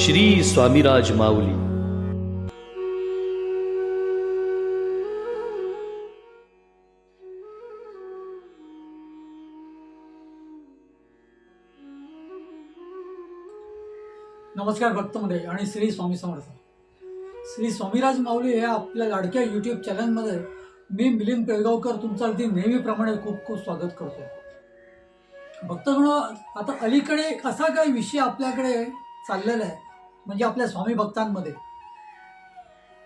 श्री स्वामीराज माऊली. नमस्कार भक्त आणि श्री स्वामी समर्थ. श्री स्वामीराज माऊली या आपल्या लाडक्या यूट्यूब चॅनलमध्ये मी मिलिंद पेळगावकर तुमचं अगदी नेहमीप्रमाणे खूप खूप स्वागत करतो. भक्तगण आता अलीकडे एक असा काही विषय आपल्याकडे चाललेला आहे? म्हणजे आपल्या स्वामी भक्तांमध्ये.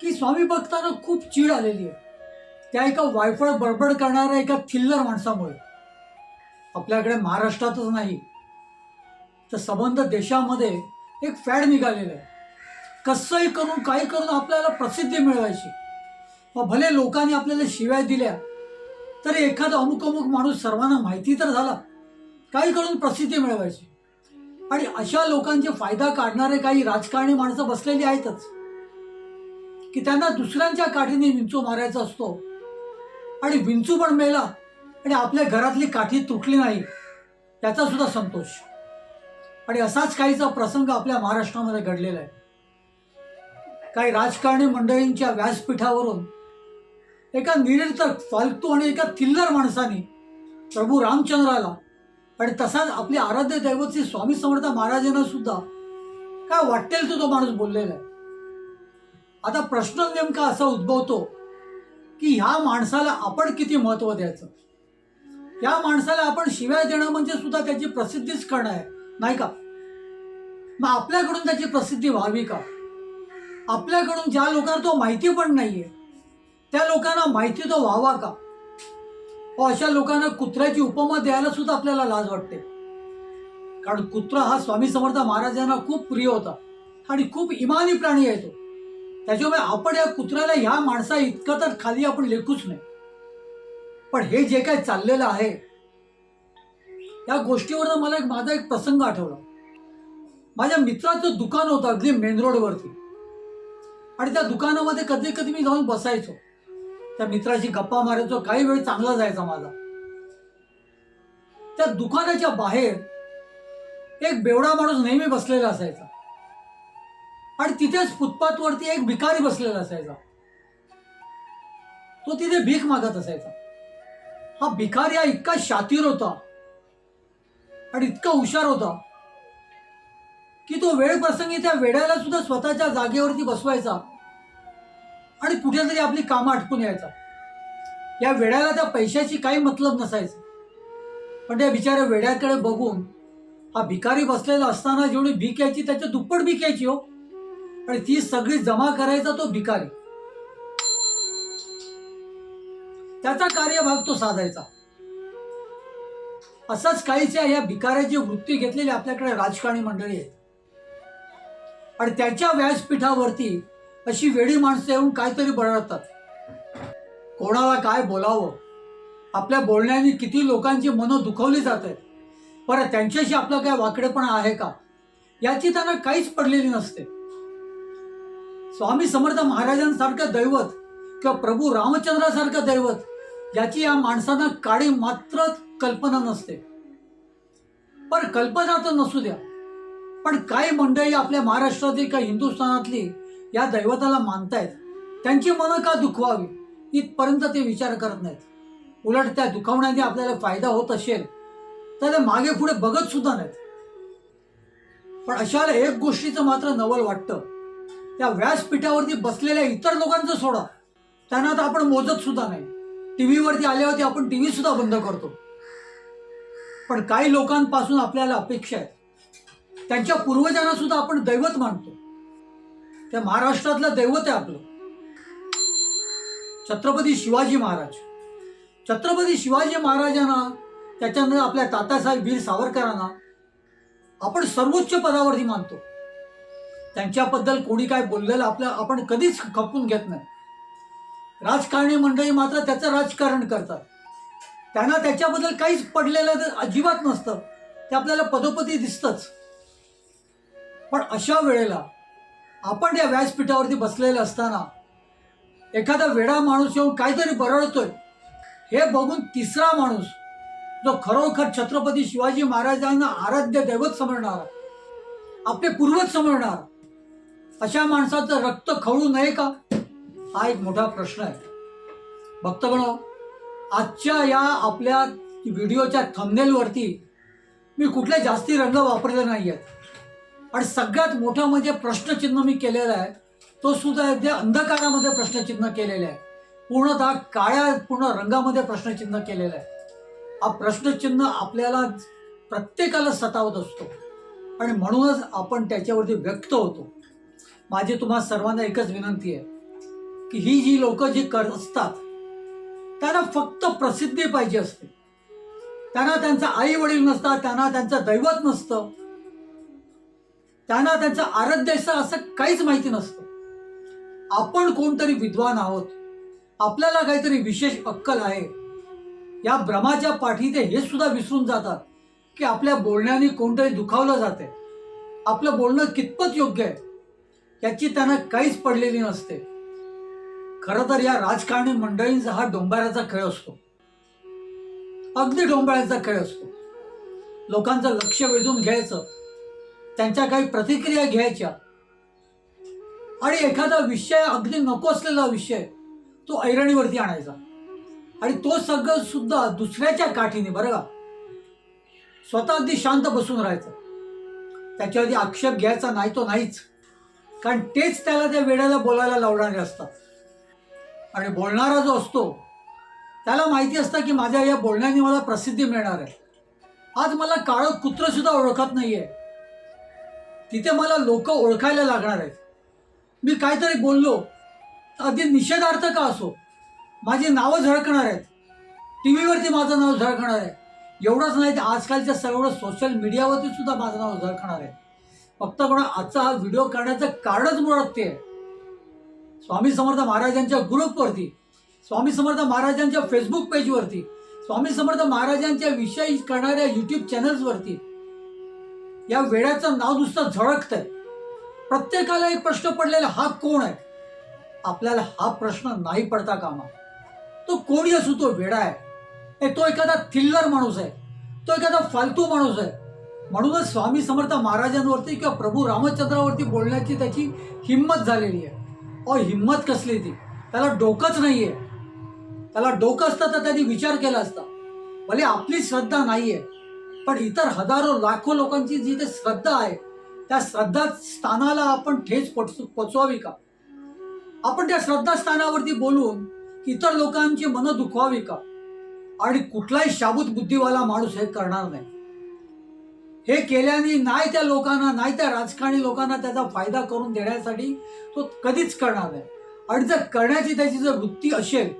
की स्वामी भक्तांना खूप चीड आलेली आहे. त्या एका वायफळ बडबड करणाऱ्या एका थिल्लर माणसामुळे. आपल्याकडे महाराष्ट्रातच नाही. तर संबंध देशामध्ये एक फॅड निघालेलं आहे. कसंही करून काही करून आपल्याला प्रसिद्धी मिळवायची. व भले लोकांनी आपल्याला शिव्या दिल्या तरी एखादा अमुक अमुक माणूस सर्वांना माहिती तर झाला. काही करून प्रसिद्धी मिळवायची. आणि अशा लोकांचे फायदा काढणारे काही राजकारणी माणसं बसलेली आहेतच. की त्यांना दुसऱ्यांच्या काठीने विंचू मारायचा असतो. आणि विंचू पण मेला आणि आपल्या घरातली काठी तुटली नाही त्याचा सुद्धा संतोष. आणि असाच काहीचा प्रसंग आपल्या महाराष्ट्रामध्ये घडलेला आहे. काही राजकारणी मंडळींच्या व्यासपीठावरून एका निरर्थक फालतू आणि एका थिल्लर माणसाने प्रभू रामचंद्राला आणि तसाच आपले आराध्य दैवत श्री स्वामी समर्थ महाराजांना सुद्धा काय वाटेल तो तो माणूस बोललेला आहे. आता प्रश्न नेमका असा उद्भवतो की ह्या माणसाला आपण किती महत्त्व द्यायचं? या माणसाला आपण शिव्या देणं म्हणजे सुद्धा त्याची प्रसिद्धीच करणं आहे नाही का? मग आपल्याकडून त्याची प्रसिद्धी व्हावी का? आपल्याकडून ज्या लोकांना तो माहिती पण नाही आहे त्या लोकांना माहिती तो व्हावा का? अशा लोकांना कुत्र्याची उपमा द्यायला सुद्धा आपल्याला लाज वाटते. कारण कुत्रा हा स्वामी समर्थ महाराजांना खूप प्रिय होता आणि खूप इमानी प्राणी आहे तो. त्याच्यामुळे आपण या कुत्र्याला ह्या माणसा इतकं तर खाली आपण लेखूच नाही. पण हे जे काय चाललेलं आहे या गोष्टीवर मला एक माझा एक प्रसंग आठवला. माझ्या मित्राचं दुकान होतं अगदी मेन रोडवरती. आणि त्या दुकानामध्ये कधी कधी मी जाऊन बसायचो. त्या मित्राशी गप्पा मारायचो काही वेळ चांगला जायचा माझा. त्या दुकानाच्या बाहेर एक बेवडा माणूस नेहमी बसलेला असायचा. आणि तिथेच फुटपाथवरती एक भिकारी बसलेला असायचा. तो तिथे भीक मागत असायचा. हा भिकारी हा इतका शातीर होता आणि इतका हुशार होता की तो वेळ प्रसंगी त्या वेड्याला सुद्धा स्वतःच्या जागेवरती बसवायचा. आणि कुठेतरी आपली कामं आटपून यायचा. या वेड्याला त्या पैशाची काही मतलब नसायचं. पण त्या बिचाऱ्या वेड्याकडे बघून हा भिकारी बसलेला असताना जेवढी भीक यायची त्याच्या दुप्पट भीक यायची हो. आणि ती सगळी जमा करायचा तो भिकारी. त्याचा कार्यभाग तो साधायचा. असंच काहीच्या या भिकाऱ्याची वृत्ती घेतलेली आपल्याकडे राजकारणी मंडळी आहेत. आणि त्याच्या व्यासपीठावरती अशी वेळी माणसं येऊन काहीतरी बरळतात कोणाला काय बोलावं? आपल्या बोलण्याने किती लोकांची मनं दुखवली जात आहेत बरं त्यांच्याशी आपलं काय वाकडेपणा आहे का? याची त्यांना काहीच पडलेली नसते. स्वामी समर्थ महाराजांसारखं दैवत किंवा प्रभू रामचंद्रासारखं दैवत याची या माणसांना काळी मात्र कल्पना नसते. पण कल्पना तर नसू द्या. पण काही मंडळी आपल्या महाराष्ट्रातली का हिंदुस्थानातली या दैवताला मानतायत. त्यांची मनं का दुखवावी? इथपर्यंत ते विचार करत नाहीत. उलट त्या दुखावण्याने आपल्याला फायदा होत असेल तर ते मागे पुढे बघत सुद्धा नाहीत. पण अशाला एक गोष्टीचं मात्र नवल वाटतं. त्या व्यासपीठावरती बसलेल्या इतर लोकांचं सोडा. त्यांना तर आपण मोजत सुद्धा नाही. टी व्हीवरती आल्यावरती आपण टी व्ही सुद्धा बंद करतो. पण काही लोकांपासून आपल्याला अपेक्षा आहेत. त्यांच्या पूर्वजांना सुद्धा आपण दैवत मानतो. त्या महाराष्ट्रातलं दैवत आहे आपलं. छत्रपती शिवाजी महाराज. छत्रपती शिवाजी महाराजांना त्याच्यानं आपल्या तात्यासाहेब वीर सावरकरांना आपण सर्वोच्च पदावरती मानतो. त्यांच्याबद्दल कोणी काय बोललेलं आपल्या आपण कधीच खपून घेत नाही. राजकारणी मंडळी मात्र त्याचं राजकारण करतात. त्यांना त्याच्याबद्दल काहीच पडलेलं तर अजिबात नसतं. ते आपल्याला पदोपदी दिसतंच. पण अशा वेळेला आपण या व्यासपीठावरती बसलेलं असताना एखादा वेडा माणूस येऊन काहीतरी बरळतोय. हे बघून तिसरा माणूस जो खरोखर छत्रपती शिवाजी महाराजांना आराध्य दैवत समजणारा आपले पूर्वज समजणार अशा माणसाचं रक्त खवळू नये का? हा एक मोठा प्रश्न आहे. भक्तगणो आजच्या या आपल्या व्हिडिओच्या थंबनेलवरती मी कुठले जास्ती रंग वापरले नाही आहेत आणि सगळ्यात मोठं म्हणजे प्रश्नचिन्ह मी केलेलं आहे तो सुद्धा अगदी अंधकारामध्ये प्रश्नचिन्ह केलेलं आहे. पूर्णतः काळ्या पूर्ण रंगामध्ये प्रश्नचिन्ह केलेलं आहे. हा प्रश्नचिन्ह आपल्याला प्रत्येकाला सतावत असतो. आणि म्हणूनच आपण त्याच्यावरती व्यक्त होतो. माझी तुम्हा सर्वांना एकच विनंती आहे की ही जी लोक जी कर असतात त्यांना फक्त प्रसिद्धी पाहिजे असते. त्यांना त्यांचं आई वडील नसतात त्यांना त्यांचं दैवत नसतं. त्यांना त्यांचं आराध्य असं असं काहीच माहिती नसतं. आपण कोणतरी विद्वान आहोत. आपल्याला काहीतरी विशेष अक्कल आहे. या भ्रमाच्या पाठी ते हे सुद्धा विसरून जातात की आपल्या बोलण्याने कोणतरी दुखावलं जाते आपलं बोलणं कितपत योग्य आहे याची त्यांना काहीच पडलेली नसते. खरं तर या राजकारणी मंडळींचा हा डोंबाऱ्याचा खेळ असतो. अगदी डोंबाळ्याचा खेळ असतो. लोकांचं लक्ष वेधून घ्यायचं. त्यांच्या काही प्रतिक्रिया घ्यायच्या. आणि एखादा विषय अगदी नको असलेला विषय तो ऐरणीवरती आणायचा. आणि तो सगळं सुद्धा दुसऱ्याच्या काठीने बरं का? स्वतः अगदी शांत बसून राहायचं. त्याच्यावरती आक्षेप घ्यायचा नाही तो नाहीच. कारण तेच त्याला त्या वेळेला बोलायला लावणारे असतात. आणि बोलणारा जो असतो त्याला माहिती असतं की माझ्या या बोलण्याने मला प्रसिद्धी मिळणार आहे. आज मला काळं कुत्रंसुद्धा ओळखत नाही आहे तिथे मला लोक ओळखायला लागणार आहेत. मी काहीतरी बोललो तर अगदी निषेधार्थ का असो? माझी नावं झळकणार आहेत. टी व्हीवरती माझं नाव झळकणार आहे. एवढंच नाही तर आजकालच्या सर्व सोशल मीडियावरती सुद्धा माझं नाव झळकणार आहे. फक्त पण आजचा हा व्हिडिओ करण्याचं कारणच मुळात ते आहे. स्वामी समर्थ महाराजांच्या ग्रुपवरती स्वामी समर्थ महाराजांच्या फेसबुक पेजवरती स्वामी समर्थ महाराजांच्या विषयी करणाऱ्या यूट्यूब चॅनल्सवरती या वेड्याचं नाव नुसतं झळकतंय. प्रत्येकाला एक प्रश्न पडलेला हा कोण आहे? आपल्याला हा प्रश्न नाही पडता कामा. तो कोणी असू तो वेडा आहे. तो एखादा थिल्लर माणूस आहे. तो एखादा फालतू माणूस आहे. म्हणूनच स्वामी समर्थ महाराजांवरती किंवा प्रभू रामचंद्रावरती बोलण्याची त्याची हिंमत झालेली आहे. अहो हिंमत कसली ती? त्याला डोकंच नाही आहे त्याला डोकं असतं तर त्यांनी विचार केला असता. भले आपली श्रद्धा नाही आहे पण इतर हजारो लाखो लोकांची जी ते श्रद्धा आहे त्या श्रद्धा स्थानाला आपण ठेच पोचू पोचवावी का? आपण त्या श्रद्धास्थानावरती बोलून इतर लोकांची मनं दुखवावी का? आणि कुठलाही शाबूत बुद्धिवाला माणूस हे करणार नाही. हे केल्याने नाही त्या लोकांना नाही त्या राजकारणी लोकांना त्याचा फायदा करून देण्यासाठी तो कधीच करणार नाही. आणि जर करण्याची त्याची जर वृत्ती असेल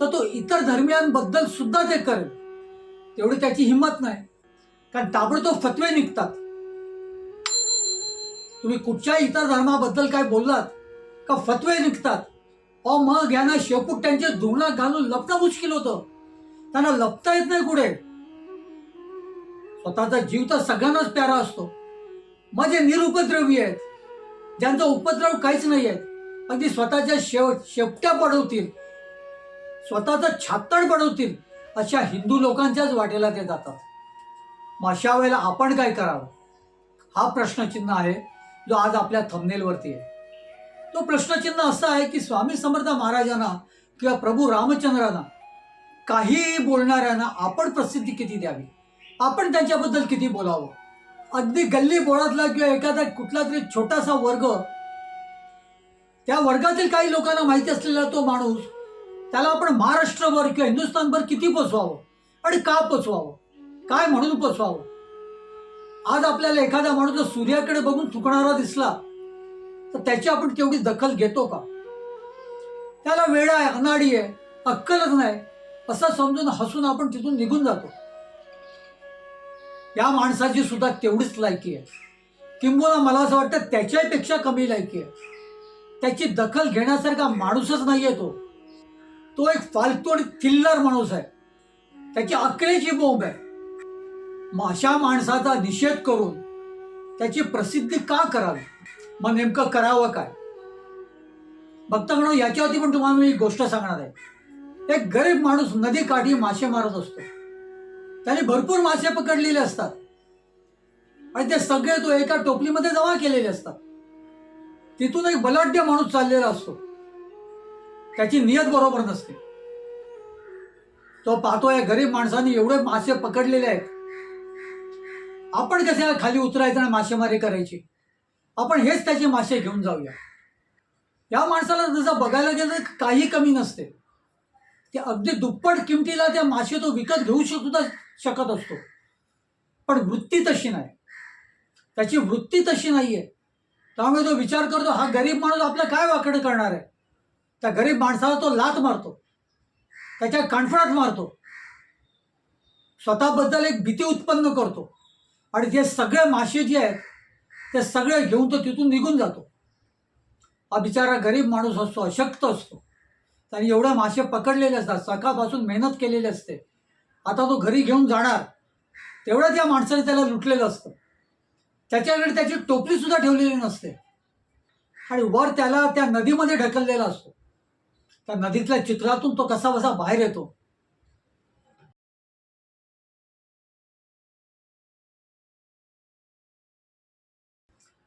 तर तो इतर धर्मियांबद्दल सुद्धा ते करेल. तेवढी त्याची हिंमत नाही. कारण ताबडतोब फतवे निघतात. तुम्ही कुठच्याही इतर धर्माबद्दल काय बोललात का फतवे निघतात? अ मग यांना शेपूट त्यांच्या धुवणात घालून लपणं मुश्किल होतं. त्यांना लपता येत नाही कुठे. स्वतःचा जीव तर सगळ्यांनाच प्यारा असतो. म्हणजे निरुपद्रवी आहेत ज्यांचा उपद्रव काहीच नाही आहेत अगदी स्वतःच्या शेव शेपट्या पडवतील. स्वतःचं छातड पडवतील अशा हिंदू लोकांच्याच वाटेला ते जातात. मग अशा वेळेला आपण काय करावं? हा प्रश्नचिन्ह आहे जो आज आपल्या थंबनेलवरती आहे. तो प्रश्नचिन्ह असा आहे की स्वामी समर्थ महाराजांना किंवा प्रभू रामचंद्रांना काहीही बोलणाऱ्यांना आपण प्रसिद्धी किती द्यावी? आपण त्यांच्याबद्दल किती बोलावं? अगदी गल्ली बोळातला किंवा एखादा कुठला तरी छोटासा वर्ग त्या वर्गातील काही लोकांना माहिती असलेला तो माणूस त्याला आपण महाराष्ट्रभर किंवा हिंदुस्थानभर किती पोचवावं आणि का पोचवावं? काय म्हणून बसवावं आज आपल्याला एखादा माणूस जर सूर्याकडे बघून चुकणारा दिसला तर त्याची आपण तेवढी दखल घेतो का? त्याला वेळ आहे अनाडी आहे अक्कलच नाही असं समजून हसून आपण तिथून निघून जातो. या माणसाची सुद्धा तेवढीच लायकी आहे. किंबहुना मला असं वाटतं त्याच्यापेक्षा कमी लायकी आहे. त्याची दखल घेण्यासारखा माणूसच नाहीये तो. तो एक फालतू आणि किल्लर माणूस आहे. त्याची अकलेची बोंब आहे. अशा माणसाचा निषेध करून त्याची प्रसिद्धी का करावी? मग नेमकं करावं काय? भक्तगण याच्यावरती पण तुम्हाला मी एक गोष्ट सांगणार आहे. एक गरीब माणूस नदी काठी मासे मारत असतो. त्याने भरपूर मासे पकडलेले असतात. आणि ते सगळे तो एका टोपलीमध्ये जमा केलेले असतात. तिथून एक बलाढ्य माणूस चाललेला असतो. त्याची नियत बरोबर नसते. तो पाहतो या गरीब माणसाने एवढे मासे पकडलेले आहेत. आपण कसे खाली उतरायचं आणि मासेमारी करायची? आपण हेच त्याचे मासे घेऊन जाऊया. या माणसाला जसं बघायला गेलं तर काही कमी नसते. ते अगदी दुप्पट किमतीला त्या मासे तो विकत घेऊ सुद्धा शकत असतो. पण वृत्ती तशी नाही. त्याची वृत्ती तशी नाही आहे त्यामुळे तो विचार करतो हा गरीब माणूस आपलं काय वाकडं करणार आहे? त्या गरीब माणसाला तो लात मारतो. त्याच्या कानफडात मारतो. स्वतःबद्दल एक भीती उत्पन्न करतो. आणि ते सगळे मासे जे आहेत ते सगळे घेऊन तो तिथून निघून जातो. हा बिचारा गरीब माणूस असतो अशक्त असतो. त्याने एवढे मासे पकडलेले असतात सकाळपासून मेहनत केलेली असते. आता तो घरी घेऊन जाणार तेवढ्या त्या माणसाने त्याला लुटलेलं असतं. त्याच्याकडे त्याची टोपलीसुद्धा ठेवलेली नसते. आणि वर त्याला त्या नदीमध्ये ढकललेला असतो. त्या नदीतल्या चित्रातून तो कसा बसा बाहेर येतो.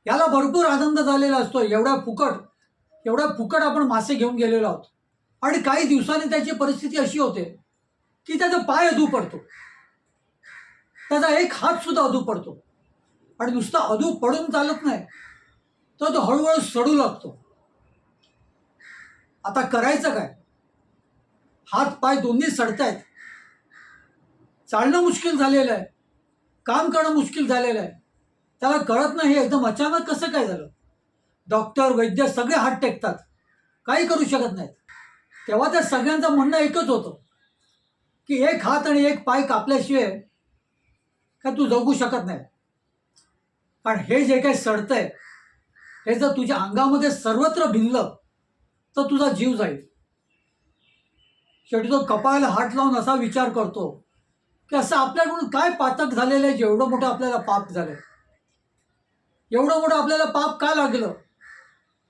याला भरपूर आनंद झालेला असतो. एवढ्या फुकट एवढ्या फुकट आपण मासे घेऊन गेलेलो आहोत. आणि काही दिवसांनी त्याची परिस्थिती अशी होते की त्याचा पाय अधू पडतो. त्याचा एक हात सुद्धा अधू पडतो. आणि नुसता अधू पडून चालत नाही तर तो हळूहळू सडू लागतो. आता करायचं काय? हात पाय दोन्ही सडतायत. चालणं मुश्किल झालेलं आहे. काम करणं मुश्किल झालेलं आहे. त्याला कळत नाही हे एकदम अचानक कसं काय झालं? डॉक्टर वैद्य सगळे हात टेकतात. काही करू शकत नाहीत. तेव्हा त्या सगळ्यांचं म्हणणं एकच होतं की एक हात आणि एक पाय कापल्याशिवाय का तू जगू शकत नाही? कारण हे जे काही सडतंय हे जर तुझ्या अंगामध्ये सर्वत्र भिनलं तर तुझा जीव जाईल. शेवटी तो कपाळाला हात लावून असा विचार करतो की असं आपल्याकडून काय पातक झालेलं आहे जेवढं मोठं आपल्याला पाप झालंय? एवढं मोठं आपल्याला पाप का लागलं?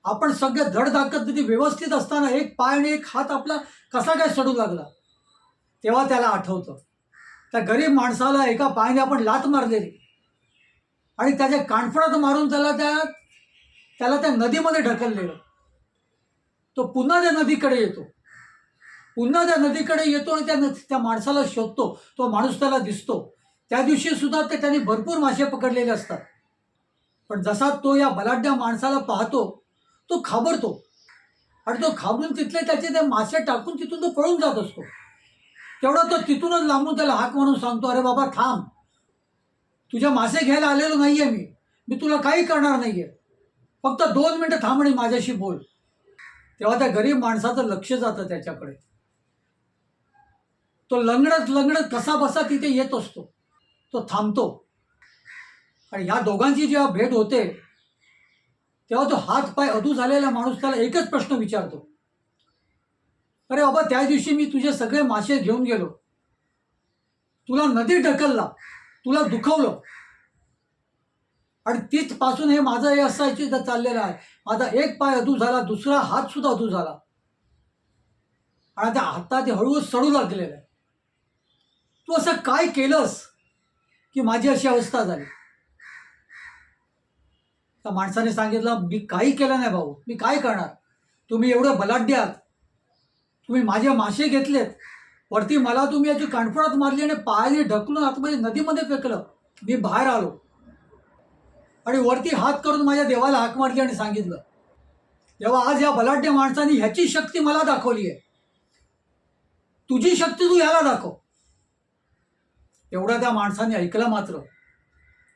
आपण सगळे धडधाकत तिथे व्यवस्थित असताना एक पाय आणि एक हात आपला कसा काय सडू लागला? तेव्हा त्याला आठवतं. त्या गरीब माणसाला एका पायाने आपण लात मारलेली. आणि त्याच्या कानफडात मारून त्याला त्या त्याला त्या नदीमध्ये ढकललेलं. तो पुन्हा त्या नदीकडे येतो. पुन्हा त्या नदीकडे येतो आणि त्या न त्या माणसाला शोधतो. तो माणूस त्याला दिसतो. त्या दिवशी सुद्धा ते त्याने भरपूर मासे पकडलेले असतात. पण जसा तो या बलाढ्य माणसाला पाहतो तो घाबरतो आणि तो घाबरून तिथले त्याचे ते मासे टाकून तिथून तो पळून जात असतो. तेवढा तो तिथूनच लांबून त्याला हाक म्हणून सांगतो अरे बाबा थांब. तुझ्या मासे घ्यायला आलेलो नाही आहे मी. मी तुला काही करणार नाही आहे फक्त दोन मिनटं थांब आणि माझ्याशी बोल. तेव्हा त्या गरीब माणसाचं लक्ष जातं त्याच्याकडे. तो लंगडत लंगडत कसा बसा तिथे येत असतो. तो थांबतो. आणि ह्या दोघांची जेव्हा भेट होते तेव्हा तो हात पाय अधू झालेला माणूस त्याला एकच प्रश्न विचारतो. अरे बाबा त्या दिवशी मी तुझे सगळे मासे घेऊन गेलो. तुला नदी ढकलला. तुला दुखवलं. आणि तीच पासून हे माझं हे असायची तर चाललेलं आहे. माझा एक पाय अधू झाला दुसरा हात सुद्धा अधू झाला. आणि त्या हातात हळूहळू सडू लागलेलं आहे. तू असं काय केलंस की माझी अशी अवस्था झाली? त्या माणसाने सांगितलं मी काही केलं नाही भाऊ मी काय करणार? तुम्ही एवढं बलाढ्य आहात. तुम्ही माझे मासे घेतलेत. वरती मला तुम्ही याची कानफडात मारली आणि पायाने ढकलून आतमध्ये नदीमध्ये फेकलं. मी बाहेर आलो. आणि वरती हात करून माझ्या देवाला हाक मारली आणि सांगितलं तेव्हा आज या बलाढ्य माणसाने ह्याची शक्ती मला दाखवली आहे. तुझी शक्ती तू ह्याला दाखव. एवढा त्या माणसाने ऐकलं मात्र.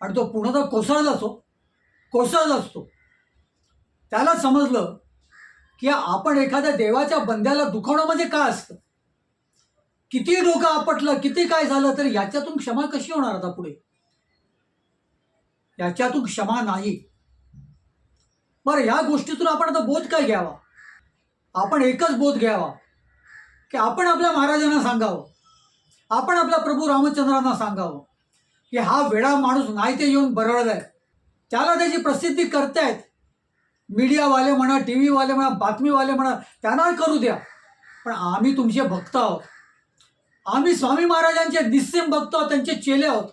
आणि तो पूर्णतः कोसळला असो हो. कोसळत असतो त्याला समजलं की आपण एखाद्या देवाच्या बंद्याला दुखवणं म्हणजे काय असतं? किती डोकं आपटलं किती काय झालं तर याच्यातून क्षमा कशी होणार आता पुढे? याच्यातून क्षमा नाही. बरं ह्या गोष्टीतून आपण आता बोध काय घ्यावा? आपण एकच बोध घ्यावा की आपण आपल्या महाराजांना सांगावं. आपण आपल्या प्रभू रामचंद्रांना सांगावं की हा वेळा माणूस नाही ते येऊन बरळलाय. त्याला त्याची प्रसिद्धी करतायत मीडियावाले म्हणा टी व्हीवाले म्हणा बातमीवाले म्हणा त्यांना करू द्या. पण आम्ही तुमचे भक्त आहोत. आम्ही स्वामी महाराजांचे निस्सीम भक्त आहोत त्यांचे चेले आहोत.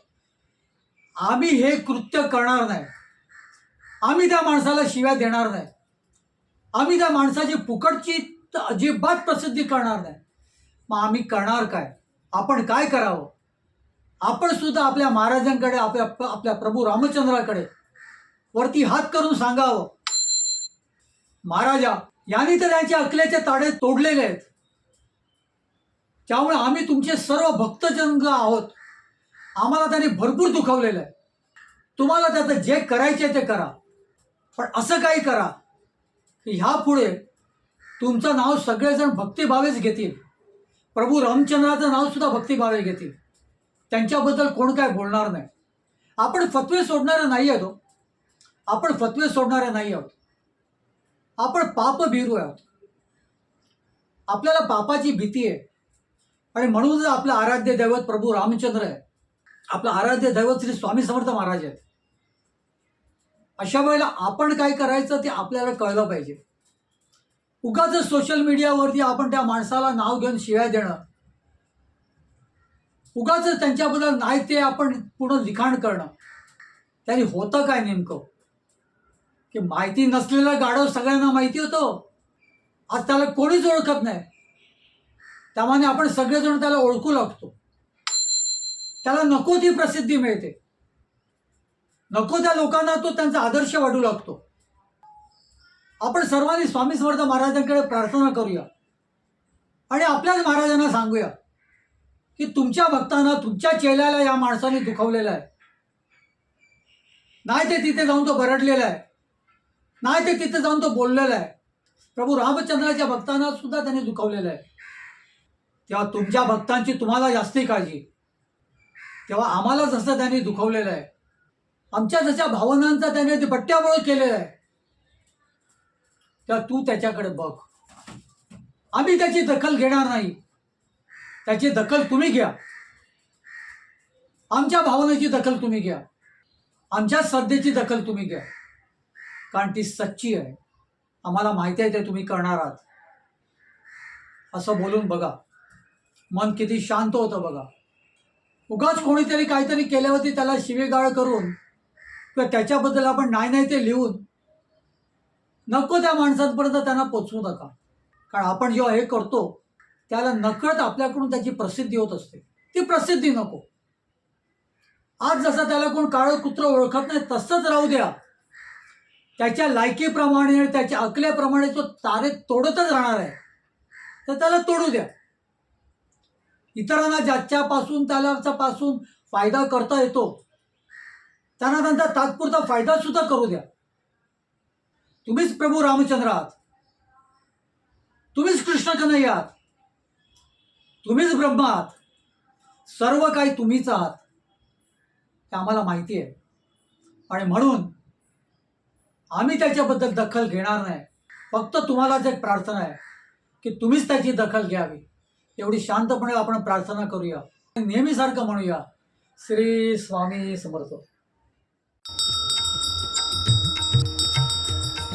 आम्ही हे कृत्य करणार नाही. आम्ही त्या माणसाला शिव्या देणार नाही. आम्ही त्या माणसाची फुकटची तर अजिबात प्रसिद्धी करणार नाही. मग आम्ही करणार काय? आपण काय करावं? आपण सुद्धा आपल्या महाराजांकडे आपल्या आपल्या प्रभू रामचंद्राकडे वरती हात करून सांगावं. महाराजा यांनी तर त्यांच्या अकल्याचे ताडे तोडलेले आहेत. त्यामुळे आम्ही तुमचे सर्व भक्तजन आहोत. आम्हाला त्याने भरपूर दुखवलेलं आहे. तुम्हाला त्याचं जे करायचे ते करा. पण असं काही करा की ह्यापुढे तुमचं नाव सगळेजण भक्तिभावेच घेतील. प्रभू रामचंद्राचं नाव सुद्धा भक्तिभावे घेतील. त्यांच्याबद्दल कोण काय बोलणार नाही. आपण फतवे सोडणारे नाही आहे तो. आपण फतवे सोडणारे नाही आहोत. आपण पाप भिरू आहोत. आपल्याला पापाची भीती आहे. आणि म्हणूनच आपलं आराध्य दैवत प्रभू रामचंद्र आहे. आपलं आराध्य दैवत श्री स्वामी समर्थ महाराज आहेत. अशा वेळेला आपण काय करायचं ते आपल्याला कळलं पाहिजे. उगाच सोशल मीडियावरती आपण त्या माणसाला नाव घेऊन शिव्या देणं. उगाच त्यांच्याबद्दल नाही ते आपण पूर्ण लिखाण करणं. त्यांनी होतं काय नेमकं? की माहिती नसलेलं गाढव सगळ्यांना माहिती होतं. आज त्याला कोणीच ओळखत नाही. त्यामुळे आपण सगळेजण त्याला ओळखू लागतो. त्याला नको ती प्रसिद्धी मिळते. नको त्या लोकांना तो त्यांचा आदर्श वाटू लागतो. आपण सर्वांनी स्वामी समर्थ महाराजांकडे प्रार्थना करूया. आणि आपल्याच महाराजांना सांगूया की तुमच्या भक्तांना तुमच्या चेल्याला या माणसाने दुखवलेलं आहे. नाही ते तिथे जाऊन तो बरडलेला आहे. नाही ते तिथे जाऊन तो बोललेला आहे. प्रभू रामचंद्राच्या भक्तांना सुद्धा त्याने दुखवलेलं आहे. तेव्हा तुमच्या भक्तांची तुम्हाला जास्ती काळजी. तेव्हा आम्हाला जसं त्यांनी दुखवलेलं आहे. आमच्या जशा भावनांचा त्याने ते बट्ट्याबोळ केलेला आहे. तेव्हा तू त्याच्याकडे बघ. आम्ही त्याची दखल घेणार नाही. त्याची दखल तुम्ही घ्या. आमच्या भावनेची दखल तुम्ही घ्या. आमच्या श्रद्धेची दखल तुम्ही घ्या. कारण ती सच्ची आहे. आम्हाला माहिती आहे ते तुम्ही करणार आहात. असं बोलून बघा. मन किती शांत होतं बघा. उगाच कोणीतरी काहीतरी केल्यावरती त्याला शिवेगाळ करून किंवा त्याच्याबद्दल आपण नाही नाही ते लिहून नको त्या माणसांपर्यंत त्यांना पोचवू नका. कारण आपण जेव्हा हे करतो त्याला नकळत आपल्याकडून त्याची प्रसिद्धी होत असते. ती प्रसिद्धी नको. आज जसं त्याला कोण काळं कुत्र ओळखत नाही तसंच राहू द्या. त्याच्या लायकीप्रमाणे आणि त्याच्या अकल्याप्रमाणे तो तारे तोडतच राहणार आहे. तर त्याला तोडू द्या. इतरांना ज्याच्यापासून त्याला पासून फायदा करता येतो त्यांना त्यांचा तात्पुरता फायदा सुद्धा करू द्या. तुम्हीच प्रभू रामचंद्र आहात. तुम्हीच कृष्ण आहात. तुम्हीच ब्रह्म आहात. सर्व काही तुम्हीच आहात. हे आम्हाला माहिती आहे. आणि म्हणून आम्ही त्याच्याबद्दल दखल घेणार नाही. फक्त तुम्हालाच एक प्रार्थना आहे की तुम्हीच त्याची दखल घ्यावी. एवढी शांतपणे आपण प्रार्थना करूया. नेहमीसारखं म्हणूया श्री स्वामी समर्थ.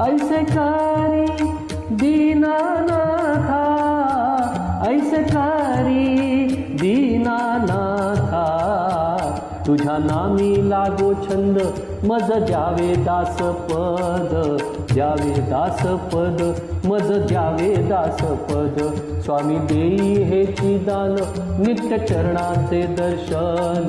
ऐसे करी दीनानाथा ऐसे करी दीनानाथा। तुझ्या नामी लागो छंद मज द्यावे दास पद द्यावे दास पद मज द्यावे दास पद स्वामी देई हे दान नित्य चरणाचे दर्शन।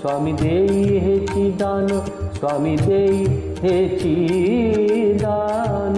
स्वामी देई हेची दान स्वामी देई हेची दान